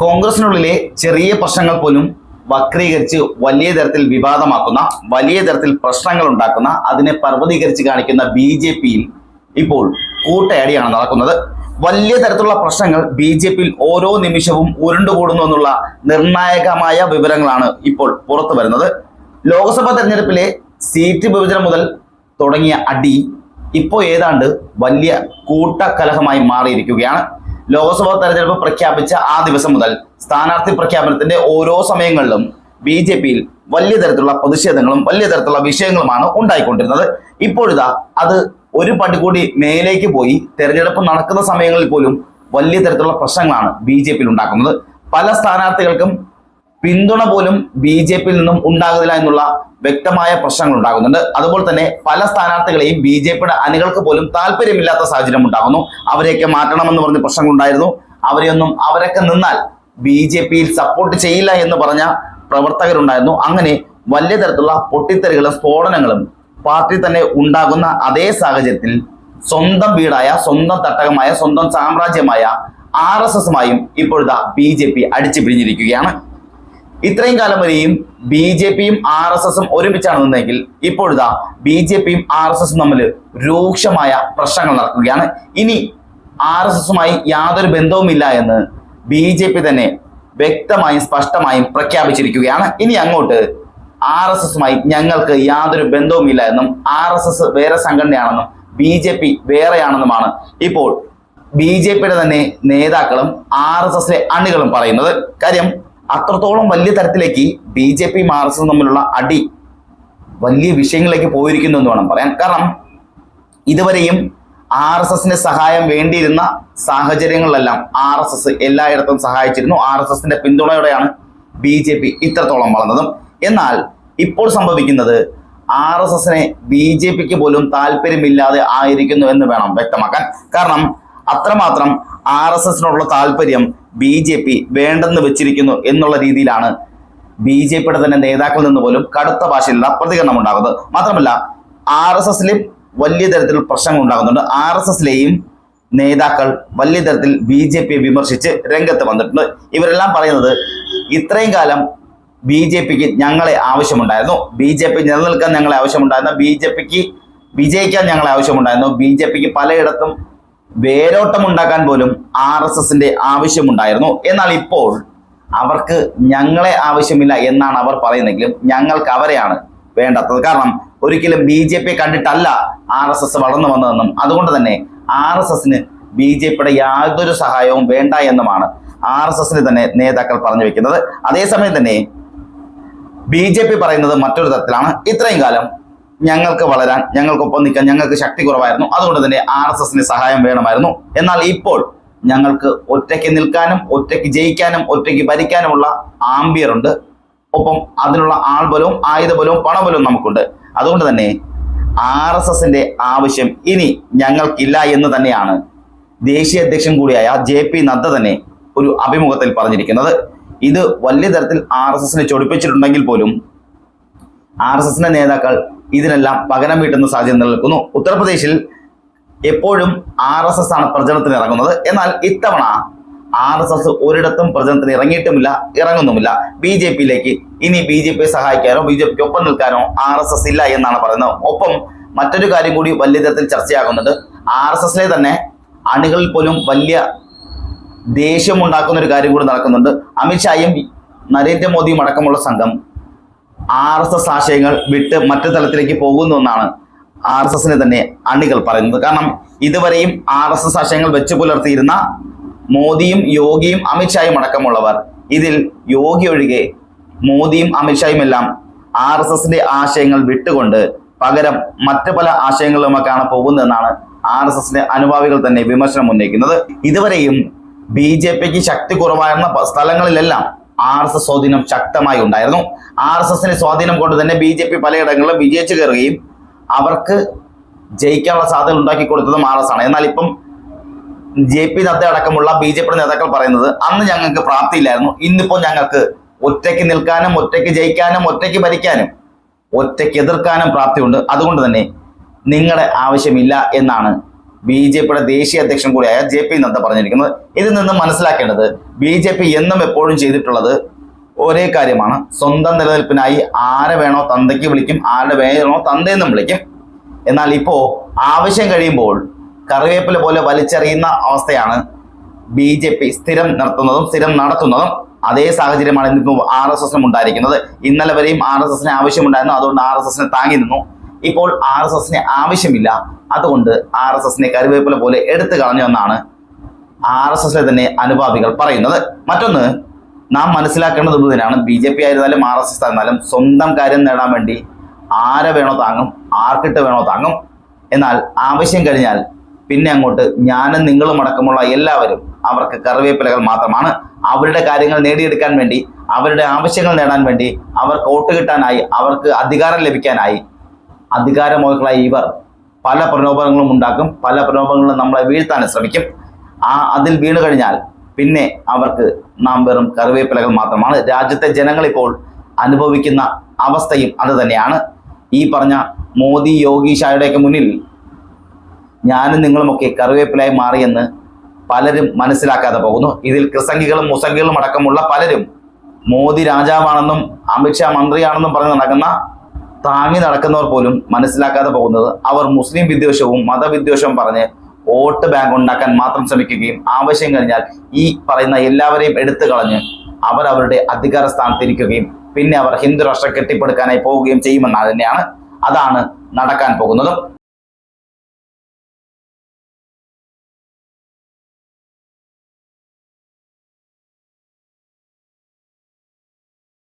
കോൺഗ്രസിനുള്ളിലെ ചെറിയ പ്രശ്നങ്ങൾ പോലും വക്രീകരിച്ച് വലിയ തരത്തിൽ വിവാദമാക്കുന്ന വലിയ തരത്തിൽ പ്രശ്നങ്ങൾ ഉണ്ടാക്കുന്ന അതിനെ പർവതീകരിച്ച് കാണിക്കുന്ന ബി ജെ പിയിൽ ഇപ്പോൾ കൂട്ടയടിയാണ് നടക്കുന്നത്. വലിയ തരത്തിലുള്ള പ്രശ്നങ്ങൾ ബി ജെ പിയിൽ ഓരോ നിമിഷവും ഉരുണ്ടുകൂടുന്നു എന്നുള്ള നിർണായകമായ വിവരങ്ങളാണ് ഇപ്പോൾ പുറത്തു വരുന്നത്. ലോക്സഭാ തെരഞ്ഞെടുപ്പിലെ സീറ്റ് വിഭജനം മുതൽ തുടങ്ങിയ അടി ഇപ്പോൾ ഏതാണ്ട് വലിയ കൂട്ടക്കലഹമായി മാറിയിരിക്കുകയാണ്. ലോക്സഭാ തെരഞ്ഞെടുപ്പ് പ്രഖ്യാപിച്ച ആ ദിവസം മുതൽ സ്ഥാനാർത്ഥി പ്രഖ്യാപനത്തിന്റെ ഓരോ സമയങ്ങളിലും ബി ജെ പിയിൽ വലിയ തരത്തിലുള്ള പ്രതിഷേധങ്ങളും വലിയ തരത്തിലുള്ള വിഷയങ്ങളുമാണ് ഉണ്ടായിക്കൊണ്ടിരുന്നത്. ഇപ്പോഴിതാ അത് ഒരു പടി കൂടി മേലേക്ക് പോയി തെരഞ്ഞെടുപ്പ് നടക്കുന്ന സമയങ്ങളിൽ പോലും വലിയ തരത്തിലുള്ള പ്രശ്നങ്ങളാണ് ബി ജെ പിയിൽ ഉണ്ടാക്കുന്നത്. പല സ്ഥാനാർത്ഥികൾക്കും പിന്തുണ പോലും ബി ജെ പിയിൽ നിന്നും ഉണ്ടാകുന്നില്ല എന്നുള്ള വ്യക്തമായ പ്രശ്നങ്ങൾ ഉണ്ടാകുന്നുണ്ട്. അതുപോലെ തന്നെ പല സ്ഥാനാർത്ഥികളെയും ബി ജെ പിയുടെ അണികൾക്ക് പോലും താല്പര്യമില്ലാത്ത സാഹചര്യം ഉണ്ടാകുന്നു. അവരെയൊക്കെ മാറ്റണമെന്ന് പറഞ്ഞ് പ്രശ്നങ്ങൾ ഉണ്ടായിരുന്നു അവരെയൊന്നും അവരൊക്കെ നിന്നാൽ ബി ജെ പിയിൽ സപ്പോർട്ട് ചെയ്യില്ല എന്ന് പറഞ്ഞ പ്രവർത്തകരുണ്ടായിരുന്നു. അങ്ങനെ വലിയ തരത്തിലുള്ള പൊട്ടിത്തെറികളും സ്ഫോടനങ്ങളും പാർട്ടി തന്നെ ഉണ്ടാകുന്ന അതേ സാഹചര്യത്തിൽ സ്വന്തം വീടായ സ്വന്തം തട്ടകമായ സ്വന്തം സാമ്രാജ്യമായ ആർ എസ് എസുമായും ഇപ്പോഴത്തെ ബി ജെ പി അടിച്ചു പിരിഞ്ഞിരിക്കുകയാണ് ഇത്രയും കാലം വരെയും ബി ജെ പിയും ആർ എസ് എസും ഒരുമിച്ചാണ് നിന്നെങ്കിൽ ഇപ്പോഴിതാ ബി ജെ പിയും ആർ എസ് എസും തമ്മിൽ രൂക്ഷമായ പ്രശ്നങ്ങൾ നടക്കുകയാണ്. ഇനി ആർ എസ് എസുമായി യാതൊരു ബന്ധവുമില്ല എന്ന് ബി ജെ പി തന്നെ വ്യക്തമായും സ്പഷ്ടമായും പ്രഖ്യാപിച്ചിരിക്കുകയാണ്. ഇനി അങ്ങോട്ട് ആർ എസ് എസുമായി ഞങ്ങൾക്ക് യാതൊരു ബന്ധവുമില്ല എന്നും ആർ എസ് എസ് വേറെ സംഘടനയാണെന്നും ബി ജെ പി വേറെയാണെന്നുമാണ് ഇപ്പോൾ ബി ജെ പിയുടെ തന്നെ നേതാക്കളും ആർ എസ് എസിലെ അണികളും പറയുന്നത്. കാര്യം അത്രത്തോളം വലിയ തരത്തിലേക്ക് ബി ജെ പിയും ആർ എസ് എസും തമ്മിലുള്ള അടി വലിയ വിഷയങ്ങളിലേക്ക് പോയിരിക്കുന്നു എന്ന് വേണം പറയാൻ. കാരണം ഇതുവരെയും ആർ എസ് എസിന്റെ സഹായം വേണ്ടിയിരുന്ന സാഹചര്യങ്ങളിലെല്ലാം ആർ എസ് എസ് എല്ലായിടത്തും സഹായിച്ചിരുന്നു. ആർ എസ് എസിന്റെ പിന്തുണയോടെയാണ് ബി ജെ പി ഇത്രത്തോളം വളർന്നതും. എന്നാൽ ഇപ്പോൾ സംഭവിക്കുന്നത് ആർ എസ് എസിനെ ബി ജെ പിക്ക് പോലും താല്പര്യമില്ലാതെ ആയിരിക്കുന്നു എന്ന് വേണം വ്യക്തമാക്കാൻ. കാരണം അത്രമാത്രം ആർ എസ് എസിനോടുള്ള താല്പര്യം ബി ജെ പി വേണ്ടെന്ന് വെച്ചിരിക്കുന്നു എന്നുള്ള രീതിയിലാണ് ബി ജെ പിയുടെ തന്നെ നേതാക്കളിൽ നിന്ന് പോലും കടുത്ത ഭാഷയിലുള്ള പ്രതികരണം ഉണ്ടാകുന്നത് മാത്രമല്ല ആർ എസ് എസിലും വലിയ തരത്തിൽ പ്രശ്നങ്ങൾ ഉണ്ടാകുന്നുണ്ട്. ആർ എസ് എസിലെയും നേതാക്കൾ വലിയ തരത്തിൽ ബി ജെ പിയെ വിമർശിച്ച് രംഗത്ത് വന്നിട്ടുണ്ട്. ഇവരെല്ലാം പറയുന്നത് ഇത്രയും കാലം ബി ജെ പിക്ക് ഞങ്ങളെ ആവശ്യമുണ്ടായിരുന്നു. ബി ജെ പി നിലനിൽക്കാൻ ഞങ്ങളെ ആവശ്യമുണ്ടായിരുന്നു. ബി ജെ പിക്ക് വിജയിക്കാൻ ഞങ്ങളെ ആവശ്യമുണ്ടായിരുന്നു. ബി ജെ പിക്ക് പലയിടത്തും വേരോട്ടം ഉണ്ടാക്കാൻ പോലും ആർ എസ് എസിന്റെ ആവശ്യമുണ്ടായിരുന്നു. എന്നാൽ ഇപ്പോൾ അവർക്ക് ഞങ്ങളെ ആവശ്യമില്ല എന്നാണ് അവർ പറയുന്നെങ്കിലും ഞങ്ങൾക്ക് അവരെയാണ് വേണ്ടാത്തത്. കാരണം ഒരിക്കലും ബി ജെ പി കണ്ടിട്ടല്ല ആർ എസ് എസ് വളർന്നു വന്നതെന്നും അതുകൊണ്ട് തന്നെ ആർ എസ് എസിന് ബി ജെ പിയുടെ യാതൊരു സഹായവും വേണ്ട എന്നുമാണ് ആർ എസ് എസിന് തന്നെ നേതാക്കൾ പറഞ്ഞു വെക്കുന്നത്. അതേസമയം തന്നെ ബി ജെ പി പറയുന്നത് മറ്റൊരു തരത്തിലാണ്. ഇത്രയും കാലം ഞങ്ങൾക്ക് വളരാൻ ഞങ്ങൾക്കൊപ്പം നിൽക്കാൻ ഞങ്ങൾക്ക് ശക്തി കുറവായിരുന്നു. അതുകൊണ്ട് തന്നെ ആർ എസ് എസിന് സഹായം വേണമായിരുന്നു. എന്നാൽ ഇപ്പോൾ ഞങ്ങൾക്ക് ഒറ്റയ്ക്ക് നിൽക്കാനും ഒറ്റയ്ക്ക് ജയിക്കാനും ഒറ്റയ്ക്ക് ഭരിക്കാനുമുള്ള ആംബിയർ ഉണ്ട്. ഒപ്പം അതിനുള്ള ആൾബലവും ആയുധബലവും പണബലവും നമുക്കുണ്ട്. അതുകൊണ്ട് തന്നെ ആർ എസ് എസിന്റെ ആവശ്യം ഇനി ഞങ്ങൾക്കില്ല എന്ന് തന്നെയാണ് ദേശീയ അധ്യക്ഷൻ കൂടിയായ ജെ പി നദ്ദ തന്നെ ഒരു അഭിമുഖത്തിൽ പറഞ്ഞിരിക്കുന്നത്. ഇത് വലിയ തരത്തിൽ ആർ എസ് എസിനെ ചൊടിപ്പിച്ചിട്ടുണ്ടെങ്കിൽ പോലും ആർ എസ് എസിന്റെ നേതാക്കൾ ഇതിനെല്ലാം പകരം വീട്ടുന്ന സാഹചര്യം നിലനിൽക്കുന്നു. ഉത്തർപ്രദേശിൽ എപ്പോഴും ആർ എസ് എസ് ആണ് പ്രചരണത്തിന് ഇറങ്ങുന്നത്. എന്നാൽ ഇത്തവണ ആർ എസ് എസ് ഒരിടത്തും പ്രചരണത്തിന് ഇറങ്ങിയിട്ടുമില്ല ഇറങ്ങുന്നുമില്ല. ബി ജെ പിയിലേക്ക് ഇനി ബി ജെ പിയെ സഹായിക്കാനോ ബി ജെ പിക്ക് ഒപ്പം നിൽക്കാനോ ആർ എസ് എസ് ഇല്ല എന്നാണ് പറയുന്നത്. ഒപ്പം മറ്റൊരു കാര്യം കൂടി വലിയ തരത്തിൽ ചർച്ചയാകുന്നുണ്ട്. ആർ എസ് എസിലെ തന്നെ അണികളിൽ പോലും വലിയ ദേഷ്യം ഉണ്ടാക്കുന്ന ഒരു കാര്യം കൂടി നടക്കുന്നുണ്ട്. അമിത്ഷായും നരേന്ദ്രമോദിയും അടക്കമുള്ള സംഘം ആർ എസ് എസ് ആശയങ്ങൾ വിട്ട് മറ്റു തലത്തിലേക്ക് പോകുന്നു എന്നാണ് ആർ എസ് എസിനെ തന്നെ അണികൾ പറയുന്നത്. കാരണം ഇതുവരെയും ആർ എസ് എസ് ആശയങ്ങൾ വെച്ചു പുലർത്തിയിരുന്ന മോദിയും യോഗിയും അമിത്ഷായും അടക്കമുള്ളവർ ഇതിൽ യോഗി ഒഴികെ മോദിയും അമിത്ഷായും എല്ലാം ആർ എസ് എസിന്റെ ആശയങ്ങൾ വിട്ടുകൊണ്ട് പകരം മറ്റു പല ആശയങ്ങളുമൊക്കെയാണ് പോകുന്നതെന്നാണ് ആർ എസ് എസിന്റെ അനുഭാവികൾ തന്നെ വിമർശനം ഉന്നയിക്കുന്നത്. ഇതുവരെയും ബി ജെ പിക്ക് ശക്തി കുറവായിരുന്ന സ്ഥലങ്ങളിലെല്ലാം ആർ എസ് എസ് സ്വാധീനം ശക്തമായി ഉണ്ടായിരുന്നു. ആർ എസ് എസിന്റെ സ്വാധീനം കൊണ്ട് തന്നെ ബി ജെ പി പലയിടങ്ങളിലും വിജയിച്ചു കയറുകയും അവർക്ക് ജയിക്കാനുള്ള സാധ്യത ഉണ്ടാക്കി കൊടുത്തതും ആർ എസ് ആണ്. എന്നാൽ ഇപ്പം ജെ പി നദ്ദ അടക്കമുള്ള ബി ജെ പി നേതാക്കൾ പറയുന്നത് അന്ന് ഞങ്ങൾക്ക് പ്രാപ്തിയില്ലായിരുന്നു ഇന്നിപ്പോൾ ഞങ്ങൾക്ക് ഒറ്റയ്ക്ക് നിൽക്കാനും ഒറ്റയ്ക്ക് ജയിക്കാനും ഒറ്റയ്ക്ക് ഭരിക്കാനും ഒറ്റയ്ക്ക് എതിർക്കാനും പ്രാപ്തിയുണ്ട്. അതുകൊണ്ട് തന്നെ നിങ്ങളുടെ ആവശ്യമില്ല എന്നാണ് ബി ജെ പിയുടെ ദേശീയ അധ്യക്ഷൻ കൂടിയായ ജെ പി നദ്ദ പറഞ്ഞിരിക്കുന്നത് ഇതിൽ നിന്ന് മനസ്സിലാക്കേണ്ടത് ബി ജെ പി എന്നും എപ്പോഴും ചെയ്തിട്ടുള്ളത് ഒരേ കാര്യമാണ്. സ്വന്തം നിലനിൽപ്പിനായി ആരെ വേണോ തന്തയ്ക്ക് വിളിക്കും ആരുടെ വേണോ തന്തയെന്നും വിളിക്കും. എന്നാൽ ഇപ്പോൾ ആവശ്യം കഴിയുമ്പോൾ കറിവേപ്പില പോലെ വലിച്ചെറിയുന്ന അവസ്ഥയാണ് ബി ജെ പി സ്ഥിരം നടത്തുന്നതും സ്ഥിരം നടത്തുന്നതും അതേ സാഹചര്യമാണ് ഇന്നിപ്പോൾ ആർ എസ് എസിനും ഉണ്ടായിരിക്കുന്നത്. ഇന്നലെ വരെയും ആർ എസ് എസിന് ആവശ്യമുണ്ടായിരുന്നു അതുകൊണ്ട് ആർ എസ് എസിനെ താങ്ങി നിന്നു. ഇപ്പോൾ ആർ എസ് എസിന് ആവശ്യമില്ല. അതുകൊണ്ട് ആർ എസ് എസിനെ കരുവേപ്പില പോലെ എടുത്തു കളഞ്ഞു എന്നാണ് ആർ എസ് എസിലെ തന്നെ അനുഭാവികൾ പറയുന്നത്. മറ്റൊന്ന് നാം മനസ്സിലാക്കേണ്ടത് ഇതിനാണ് ബി ജെ പി ആയിരുന്നാലും ആർ എസ് എസ് ആയിരുന്നാലും സ്വന്തം കാര്യം നേടാൻ വേണ്ടി ആരെ വേണോ താങ്ങും ആർക്കിട്ട് വേണോ താങ്ങും. എന്നാൽ ആവശ്യം കഴിഞ്ഞാൽ പിന്നെ അങ്ങോട്ട് ഞാനും നിങ്ങളും അടക്കമുള്ള എല്ലാവരും അവർക്ക് കറിവേപ്പിലകൾ മാത്രമാണ്. അവരുടെ കാര്യങ്ങൾ നേടിയെടുക്കാൻ വേണ്ടി അവരുടെ ആവശ്യങ്ങൾ നേടാൻ വേണ്ടി അവർക്ക് വോട്ട് കിട്ടാനായി അവർക്ക് അധികാരം ലഭിക്കാനായി അധികാരമോഹികളായി ഇവർ പല പ്രലോഭനങ്ങളും ഉണ്ടാക്കും പല പ്രലോഭനങ്ങളും നമ്മളെ വീഴ്ത്താൻ ശ്രമിക്കും. ആ അതിൽ വീണ് കഴിഞ്ഞാൽ പിന്നെ അവർക്ക് നാം വെറും കറിവേപ്പിലകൾ മാത്രമാണ്. രാജ്യത്തെ ജനങ്ങൾ ഇപ്പോൾ അനുഭവിക്കുന്ന അവസ്ഥയും അത് തന്നെയാണ്. ഈ പറഞ്ഞ മോദി യോഗി ഷായുടെയൊക്കെ മുന്നിൽ ഞാനും നിങ്ങളുമൊക്കെ കറിവേപ്പിലായി മാറിയെന്ന് പലരും മനസ്സിലാക്കാതെ പോകുന്നു. ഇതിൽ ക്രിസംഗികളും മുസംഗികളും അടക്കമുള്ള പലരും മോദി രാജാവാണെന്നും അമിത്ഷാ മന്ത്രിയാണെന്നും പറഞ്ഞ് നടക്കുന്ന താങ്ങി നടക്കുന്നവർ പോലും മനസ്സിലാക്കാതെ പോകുന്നത് അവർ മുസ്ലിം വിദ്വേഷവും മതവിദ്വേഷവും പറഞ്ഞ് വോട്ട് ബാങ്ക് ഉണ്ടാക്കാൻ മാത്രം ശ്രമിക്കുകയും ആവശ്യം കഴിഞ്ഞാൽ ഈ പറയുന്ന എല്ലാവരെയും എടുത്തു കളഞ്ഞ് അവർ അവരുടെ അധികാര സ്ഥാനത്തിരിക്കുകയും പിന്നെ അവർ ഹിന്ദു രാഷ്ട്രം കെട്ടിപ്പടുക്കാനായി പോവുകയും ചെയ്യുമെന്നാണ് തന്നെയാണ് അതാണ് നടക്കാൻ പോകുന്നതും.